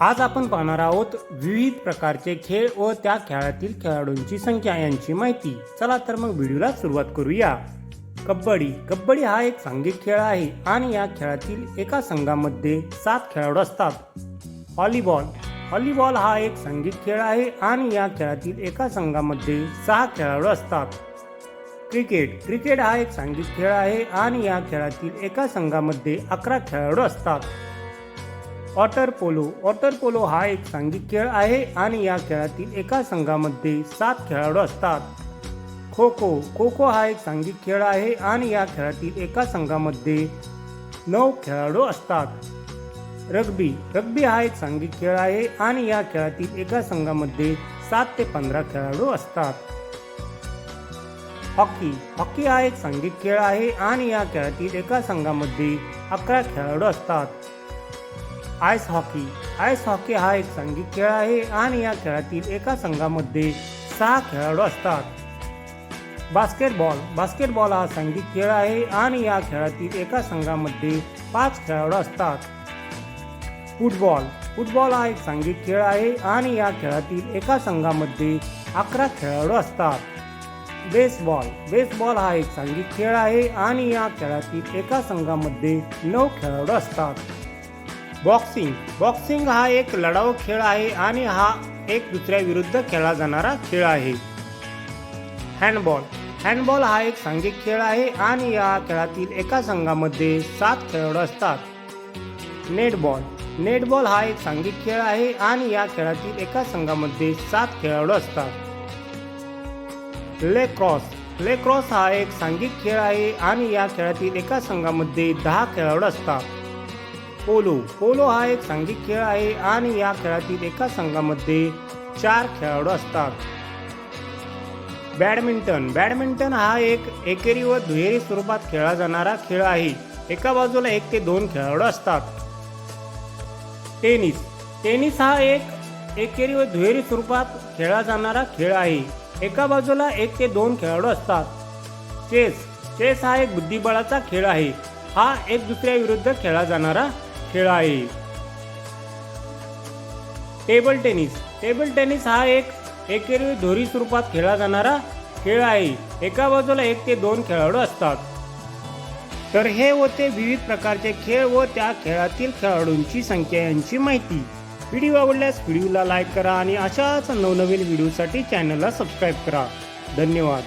आज आपण पाहणार आहोत विविध प्रकारचे खेळ व त्या खेळातील खेळाडूंची संख्या यांची माहिती. चला तर मग व्हिडिओला सुरुवात करूया. कबड्डी. कबड्डी हा एक सांघिक खेळ आहे आणि या खेळातील एका संघामध्ये सात खेळाडू असतात. व्हॉलीबॉल. व्हॉलीबॉल हा एक सांघिक खेळ आहे आणि या खेळातील एका संघामध्ये सहा खेळाडू असतात. क्रिकेट. क्रिकेट हा एक सांघिक खेळ आहे आणि या खेळातील एका संघामध्ये अकरा खेळाडू असतात. Water polo. वॉटर पोलो हा एक सांघिक खेळ आहे आणि या खेळातील एका संघामध्ये सात खेळाडू असतात. खो खो. खो खो हा एक सांघिक खेळ आहे आणि या खेळातील एका संघामध्ये नऊ खेळाडू असतात. रग्बी. रग्बी हा एक सांघिक खेळ आहे आणि या खेळातील एका संघामध्ये सात ते पंधरा खेळाडू असतात. हॉकी. हॉकी हा एक सांघिक खेळ आहे आणि या खेळातील एका संघामध्ये अकरा खेळाडू असतात. Ice hockey. आईस हॉकी हा एक सांघिक खेळ आहे आणि या खेळातील एका संघामध्ये सहा खेळाडू असतात. बास्केटबॉल. बास्केटबॉल हा सांघिक खेळ आहे आणि या खेळातील एका संघामध्ये पाच खेळाडू असतात. फुटबॉल. फुटबॉल हा एक सांघिक खेळ आहे आणि या खेळातील एका संघामध्ये अकरा खेळाडू असतात. बेसबॉल. बेसबॉल हा एक सांघिक खेळ आहे आणि या खेळातील एका संघामध्ये नऊ खेळाडू असतात. बॉक्सिंग. बॉक्सिंग हा एक लढाऊ खेळ आहे आणि हा एक दुसऱ्या विरुद्ध खेळला जाणारा खेळ आहे. हँडबॉल. हँडबॉल हा एक सांघिक खेळ आहे आणि या खेळातील एका संघामध्ये सात खेळाडू असतात. नेटबॉल. नेटबॉल हा एक सांघिक खेळ आहे आणि या खेळातील एका संघामध्ये सात खेळाडू असतात. लेक्रॉस. लेक्रॉस हा एक सांघिक खेळ आहे आणि या खेळातील एका संघामध्ये दहा खेळाडू असतात. पोलो. पोलो हा एक सांघिक खेळ आहे आणि या खेळातील एका संघामध्ये चार खेळाडू असतात. बॅडमिंटन. बॅडमिंटन हा एक एकेरी व दुहेरी स्वरूपात खेळला जाणारा खेळ आहे. एका बाजूला एक ते दोन खेळाडू असतात. टेनिस. टेनिस हा एक एकेरी व दुहेरी स्वरूपात खेळला जाणारा खेळ आहे. एका बाजूला एक ते दोन खेळाडू असतात. चेस. चेस हा एक बुद्धिबळाचा खेळ आहे. हा एक दुसऱ्या विरुद्ध खेळला जाणारा खेळ आहे टेबल टेनिस. टेबल टेनिस हा एक एकेरी दोरी स्वरूपात खेळला जाणारा खेळ आहे एका बाजूला एक ते दोन खेळाडू असतात. तर हे होते विविध प्रकारचे खेळ व त्या खेळातील खेळाडूंची संख्या यांची माहिती. व्हिडिओ आवडल्यास व्हिडिओला लाईक करा आणि अशाच नवनवीन व्हिडिओसाठी चॅनलला सबस्क्राईब करा. धन्यवाद.